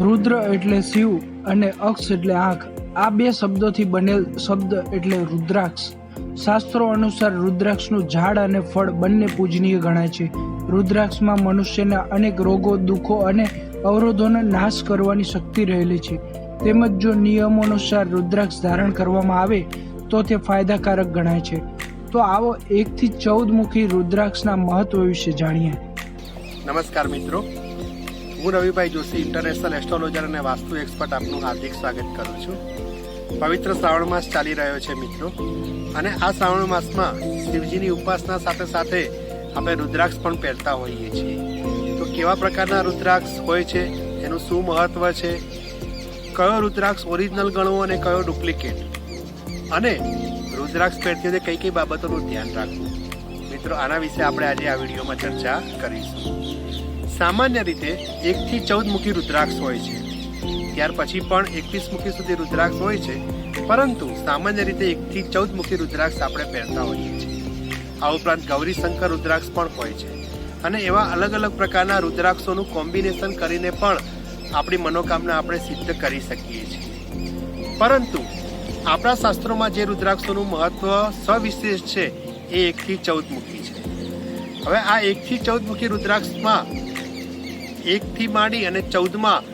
રુદ્ર એટલે શિવ અને અક્ષ એટલે આંખ. આ બે શબ્દોથી બનેલ શબ્દ એટલે રુદ્રાક્ષ. શાસ્ત્રો અનુસાર રુદ્રાક્ષનું ઝાડ અને ફળ બંને પૂજનીય ગણાય છે. રુદ્રાક્ષમાં મનુષ્યના અનેક રોગો, દુઃખો અને અવરોધોનો નાશ કરવાની શક્તિ રહેલી છે. તેમજ જો નિયમો અનુસાર રુદ્રાક્ષ ધારણ કરવામાં આવે, તો તે ફાયદાકારક ગણાય છે. તો આવો એકથી ચૌદ મુખી રુદ્રાક્ષના મહત્વ વિશે જાણીએ. નમસ્કાર મિત્રો. હું રવિભાઈ જોશી ઇન્ટરનેશનલ એસ્ટ્રોલોજર અને વાસ્તુ એક્સપર્ટ આપનું હાર્દિક સ્વાગત કરું છું. પવિત્ર શ્રાવણ માસ ચાલી રહ્યો છે મિત્રો. અને આ શ્રાવણ માસમાં શિવજીની ઉપાસના સાથે સાથે આપણે રુદ્રાક્ષ પણ પહેરતા હોઈએ છીએ. તો કેવા પ્રકારના રુદ્રાક્ષ હોય છે? એનું શું મહત્વ છે? કયો રુદ્રાક્ષ ઓરિજિનલ ગણવો અને કયો ડુપ્લિકેટ અને રુદ્રાક્ષ પહેરતી વખતે કઈ કઈ બાબતોનું ધ્યાન રાખવું? મિત્રો, આના વિશે આપણે આજે આ વિડીયોમાં ચર્ચા કરીશું. સામાન્ય રીતે એકથી ચૌદ મુખી રુદ્રાક્ષ હોય છે. ત્યાર પછી પણ એકવીસ મુખી સુધી રુદ્રાક્ષ હોય છે, પરંતુ સામાન્ય રીતે એકથી ચૌદ મુખી રુદ્રાક્ષ આપણે પહેરતા હોઈએ છીએ. આ ઉપરાંત ગૌરી શંકર રુદ્રાક્ષ પણ હોય છે. અને એવા અલગ અલગ પ્રકારના રુદ્રાક્ષોનું કોમ્બિનેશન કરીને પણ આપણી મનોકામના આપણે સિદ્ધ કરી શકીએ છીએ. પરંતુ આપણા શાસ્ત્રોમાં જે રુદ્રાક્ષોનું મહત્વ સવિશેષ છે, એ એકથી ચૌદ મુખી છે. હવે આ એકથી ચૌદ મુખી રુદ્રાક્ષમાં એકથી માંડી અને ચૌદમાં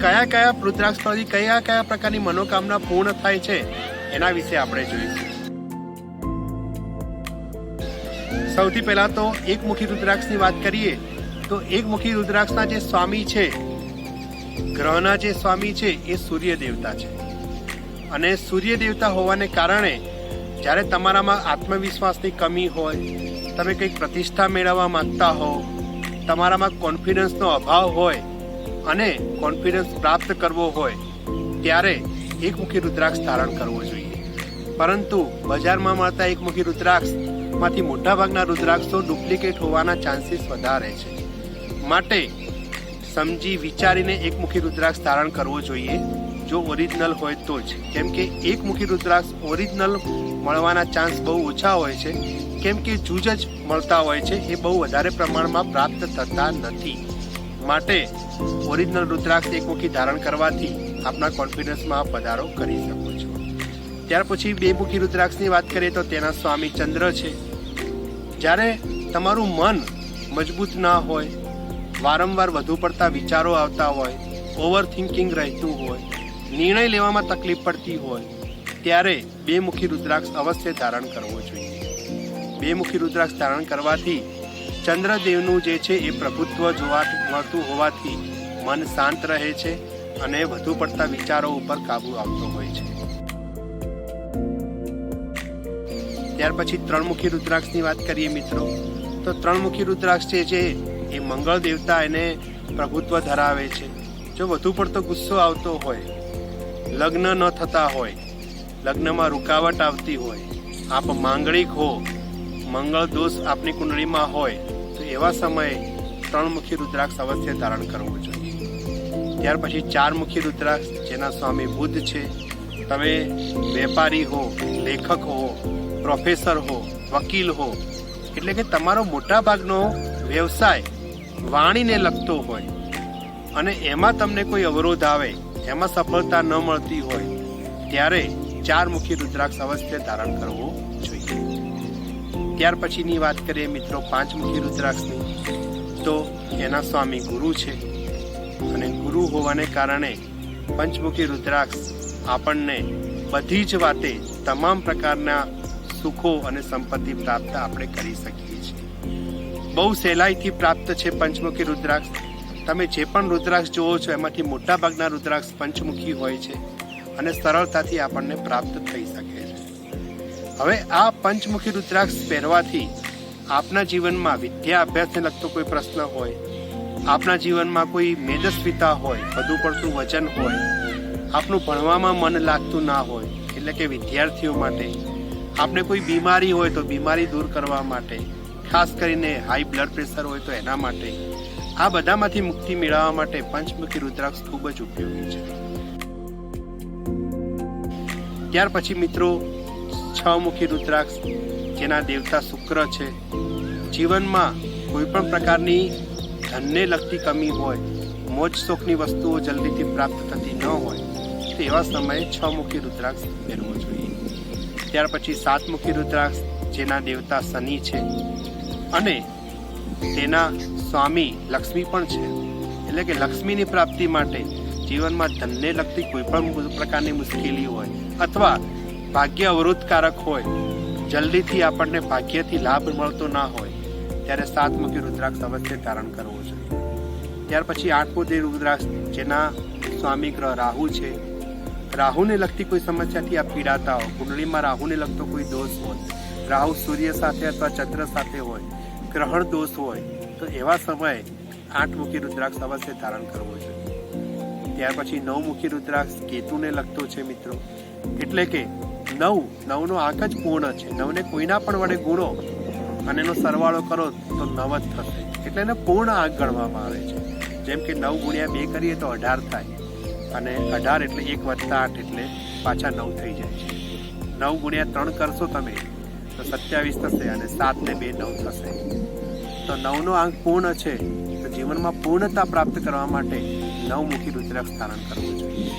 કયા કયા રુદ્રાક્ષ પરથી કયા કયા પ્રકારની મનોકામના પૂર્ણ થાય છે, એના વિશે આપણે જોઈશું. સૌથી પહેલા તો એકમુખી રુદ્રાક્ષની વાત કરીએ, તો એકમુખી રુદ્રાક્ષના જે સ્વામી છે, ગ્રહના જે સ્વામી છે, એ સૂર્ય દેવતા છે. અને સૂર્ય દેવતા હોવાને કારણે જ્યારે તમારામાં આત્મવિશ્વાસની કમી હોય, તમે કંઈક પ્રતિષ્ઠા મેળવવા માંગતા હો તમારામાં કોન્ફિડન્સનો અભાવ હોય અને કોન્ફિડન્સ પ્રાપ્ત કરવો હોય, ત્યારે એકમુખી રુદ્રાક્ષ ધારણ કરવો જોઈએ. પરંતુ બજારમાં મળતા એકમુખી રુદ્રાક્ષમાંથી મોટાભાગના રુદ્રાક્ષો ડુપ્લિકેટ હોવાના ચાન્સીસ વધારે છે. માટે સમજી વિચારીને એકમુખી રુદ્રાક્ષ ધારણ કરવો જોઈએ. જો ઓરિજિનલ હોય તો જ. કેમ કે એકમુખી રુદ્રાક્ષ ઓરિજિનલ મળવાના ચાન્સ બહુ ઓછા હોય છે. કેમ કે જૂજ જ મળતા હોય છે, એ બહુ વધારે પ્રમાણમાં પ્રાપ્ત થતા નથી. માટે ઓરિજિનલ રુદ્રાક્ષ એકમુખી ધારણ કરવાથી આપના કોન્ફિડન્સમાં વધારો કરી શકો છો. ત્યાર પછી બે મુખી રુદ્રાક્ષની વાત કરીએ તો તેના સ્વામી ચંદ્ર છે. જ્યારે તમારું મન મજબૂત ના હોય, વારંવાર વધુ પડતા વિચારો આવતા હોય ઓવર થિંકિંગ રહેતું હોય નિર્ણય લેવામાં તકલીફ પડતી હોય, ત્યારે બે મુખી રુદ્રાક્ષ અવશ્ય ધારણ કરવો જોઈએ. બે મુખી રુદ્રાક્ષ ધારણ કરવાથી ચંદ્રદેવનું જે છે એ પ્રભુત્વ જોવા મળતું હોવાથી મન શાંત રહે છે અને વધુ પડતા વિચારો ઉપર કાબુ આવતો હોય છે. ત્યાર પછી ત્રણમુખી રુદ્રાક્ષની વાત કરીએ મિત્રો. તો ત્રણમુખી રુદ્રાક્ષ જે છે એ મંગળ દેવતા એને પ્રભુત્વ ધરાવે છે. જો વધુ પડતો ગુસ્સો આવતો હોય લગ્ન ન થતા હોય, લગ્નમાં રૂકાવટ આવતી હોય, આપ માંગણિક હો, મંગળ દોષ આપની કુંડળીમાં હોય, તો એવા સમયે ત્રણમુખી રુદ્રાક્ષ અવશ્ય ધારણ કરવો જોઈએ. ત્યાર પછી ચારમુખી રુદ્રાક્ષ, જેના સ્વામી બુદ્ધ છે, તમે વેપારી હો, લેખક હો, પ્રોફેસર હો, વકીલ હો, એટલે કે તમારો મોટા ભાગનો વ્યવસાય વાણીને લગતો હોય, અને એમાં તમને કોઈ અવરોધ આવે એમાં સફળતા ન મળતી હોય, ત્યારે ચાર મુખી રુદ્રાક્ષ અવશ્ય ધારણ કરવો જોઈએ. ત્યાર પછીની વાત કરીએ મિત્રો પાંચ મુખી રુદ્રાક્ષની. તો એના સ્વામી ગુરુ છે અને ગુરુ હોવાને કારણે પંચમુખી રુદ્રાક્ષ આપણને બધી જ વાતે તમામ પ્રકારના સુખો અને સંપત્તિ પ્રાપ્ત આપણે કરી શકીએ છીએ. બહુ સહેલાઈથી પ્રાપ્ત છે પંચમુખી રુદ્રાક્ષ. તમે જે પણ રુદ્રાક્ષ જુઓ છો, એમાંથી મોટાભાગના રુદ્રાક્ષ પંચમુખી હોય છે અને સરળતાથી આપણને પ્રાપ્ત થઈ શકે છે. હવે આ પંચમુખી રુદ્રાક્ષ પહેરવાથી આપના જીવનમાં વિદ્યા અભ્યાસને લગતો કોઈ પ્રશ્ન હોય, આપના જીવનમાં કોઈ મેદસ્વીતા હોય, વધુ પડતું વજન હોય, આપનું ભણવામાં મન લાગતું ના હોય, એટલે કે વિદ્યાર્થીઓ માટે, આપને કોઈ બીમારી હોય તો બીમારી દૂર કરવા માટે, ખાસ કરીને હાઈ બ્લડ પ્રેશર હોય તો એના માટે આ બધામાંથી મુક્તિ મેળવવા માટે પંચમુખી રુદ્રાક્ષ ખૂબ જ ઉપયોગી છે. ત્યાર પછી મિત્રો છ મુખી રુદ્રાક્ષ, જેના દેવતા શુક્ર છે, જીવનમાં કોઈ પણ પ્રકારની ધનને લગતી કમી હોય, મોજ શોખની વસ્તુઓ જલ્દીથી પ્રાપ્ત થતી ન હોય, તો એવા સમયે છ મુખી રુદ્રાક્ષ પહેરવો જોઈએ. ત્યાર પછી સાતમુખી રુદ્રાક્ષ, જેના દેવતા શનિ છે, અને તેના સ્વામી લક્ષ્મી પણ છે. એટલે કે લક્ષ્મીની પ્રાપ્તિ માટે જીવનમાં ધનને લગતી કોઈ પણ પ્રકારની મુશ્કેલી હોય અથવા ભાગ્ય અવરોધકારક હોય, જલ્દીથી આપણને ભાગ્યથી લાભ મળતો ના હોય, ત્યારે સાતમુખી રુદ્રાક્ષ અવશ્ય ધારણ કરવો જોઈએ. ત્યાર પછી આઠમુખી રુદ્રાક્ષ, જેના સ્વામી ગ્રહ રાહુ છે. રાહુને લગતી કોઈ સમસ્યાથી આપ પીડાતા હો કુંડળીમાં રાહુને લગતો કોઈ દોષ હોય, રાહુ સૂર્ય સાથે અથવા ચંદ્ર સાથે હોય ગ્રહણ દોષ હોય, તો એવા સમયે આઠમુખી રુદ્રાક્ષ અવશ્ય ધારણ કરવો જોઈએ. ત્યાર પછી નવમુખી રુદ્રાક્ષ કેતુને લગતો છે મિત્રો. એટલે કે નવ, નવનો આંક જ પૂર્ણ છે. નવને કોઈના પણ વડે ગુણો અને એનો સરવાળો કરો તો નવ જ થશે. એટલે એને પૂર્ણ આંક ગણવામાં આવે છે. જેમ કે નવ ગુણ્યા બે કરીએ તો અઢાર થાય. અને અઢાર એટલે એક વત્તા આઠ એટલે પાછા નવ થઈ જાય છે. નવ ગુણ્યા ત્રણ કરશો તમે તો સત્યાવીસ થશે અને સાત ને બે, નવ થશે. તો નવનો આંક પૂર્ણ છે. તો જીવનમાં પૂર્ણતા પ્રાપ્ત કરવા માટે નવમુખી રુદ્રાક્ષ ધારણ કરવું જોઈએ.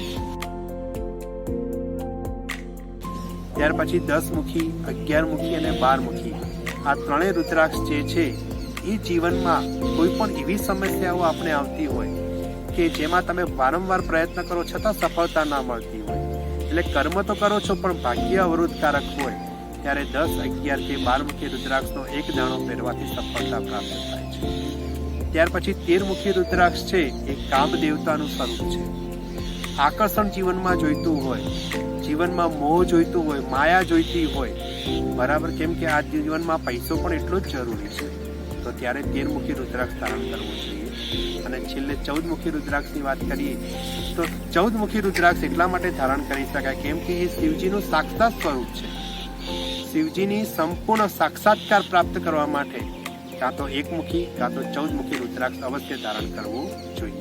ત્યાર પછી દસ મુખી અગિયાર મુખી અને બાર મુખી આ ત્રણેય રુદ્રાક્ષ જે છે એ જીવનમાં કોઈ પણ એવી સમસ્યાઓ આપણે આવતી હોય કે જેમાં તમે વારંવાર પ્રયત્ન કરો છતાં સફળતા ના મળતી હોય. એટલે કર્મ તો કરો છો, પણ ભાગ્ય અવરોધકારક હોય. ત્યારે દસ, અગિયાર કે બાર મુખી રુદ્રાક્ષનો એક દાણો પહેરવાથી સફળતા પ્રાપ્ત થાય છે. ત્યાર પછી તેર મુખી રુદ્રાક્ષ છે, એ કામ દેવતાનું સ્વરૂપ છે. આકર્ષણ જીવનમાં જોઈતું હોય, જીવનમાં મોહ જોઈતું હોય, માયા જોઈતી હોય, બરાબર કેમ કે આ જીવનમાં પૈસો પણ એટલો જ જરૂરી છે. તો ત્યારે તેર મુખી રુદ્રાક્ષ ધારણ કરવું જોઈએ. અને છેલ્લે ચૌદ મુખી રુદ્રાક્ષની વાત કરીએ, તો ચૌદ મુખી રુદ્રાક્ષ એટલા માટે ધારણ કરી શકાય, કેમ કે એ શિવજીનું સાક્ષાત સ્વરૂપ છે. શિવજીની સંપૂર્ણ સાક્ષાત્કાર પ્રાપ્ત કરવા માટે કાં તો એકમુખી, કાં તો ચૌદ મુખી રુદ્રાક્ષ અવશ્ય ધારણ કરવું જોઈએ.